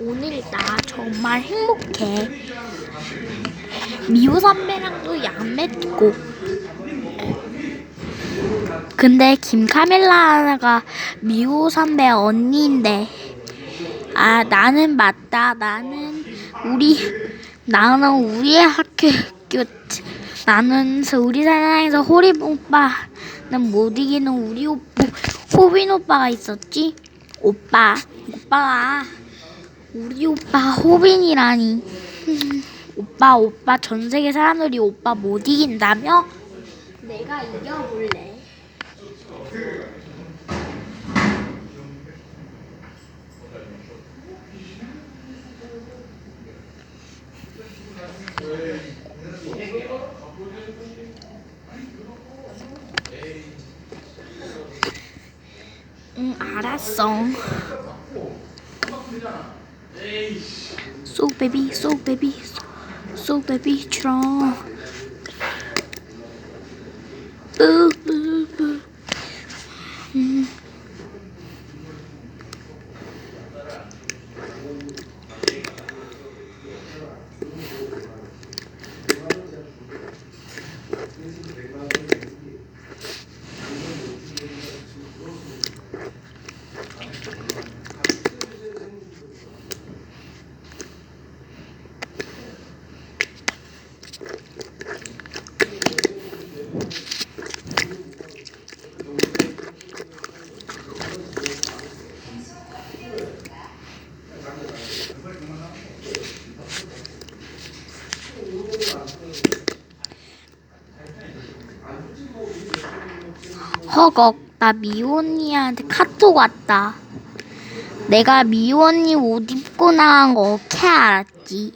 오늘 나 정말 행복해. 미호 선배랑도 양맺고. 근데 김카멜라가 미호 선배 언니인데. 아 나는 맞다. 나는 우리 나는 우리의 학교 나는 우리 사랑에서 호림 오빠는 못 이기는 우리 오빠 호빈 오빠가 있었지. 오빠 오빠가 우리 오빠 호빈이라니. 오빠 오빠 전 세계 사람들이 오빠 못 이긴다며? 내가 이겨볼래. 응 알았어. So baby, so baby, so, baby strong. Boo 허걱, 나 미호 언니한테 카톡 왔다. 내가 언니 옷 입고 나간 거 어떻게 알았지?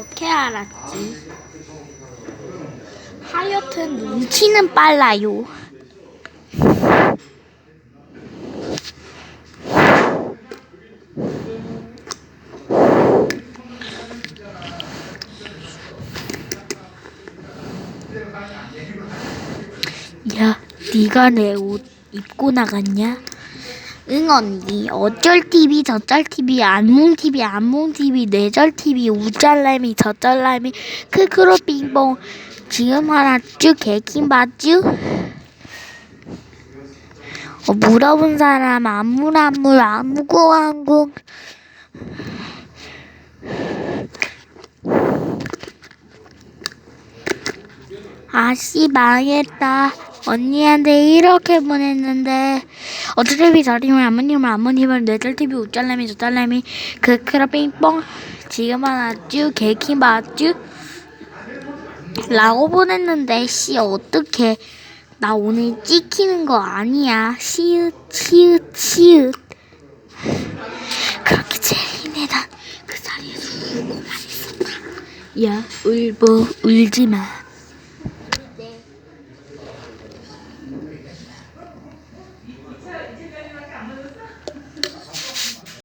어떻게 알았지? 하여튼 눈치는 빨라요. 야, 네가 내 옷 입고 나갔냐? 응 언니. 어쩔 TV, 저쩔 TV, 안몽 TV, 안몽 TV, 뇌절 TV, 우짤라미, 저짤라미, 크크로 빙봉. 지금 알았쥬? 개킹 봤쥬? 어, 물어본 사람 안물 안물 안무고 안궁. 아씨 망했다. 언니한테 이렇게 보냈는데 어차피 저리면 아버님을 아버님을 뇌절 TV 우짤라미 저짤라미. 그 크라 빙뽕. 지금 하나쭈 개킹 봤쭈 라고 보냈는데 씨 어떡해. 나 오늘 찍히는 거 아니야. 시읒 그렇게 제일이네 난그 자리에서 울고만 있었다. 야 울보 울지마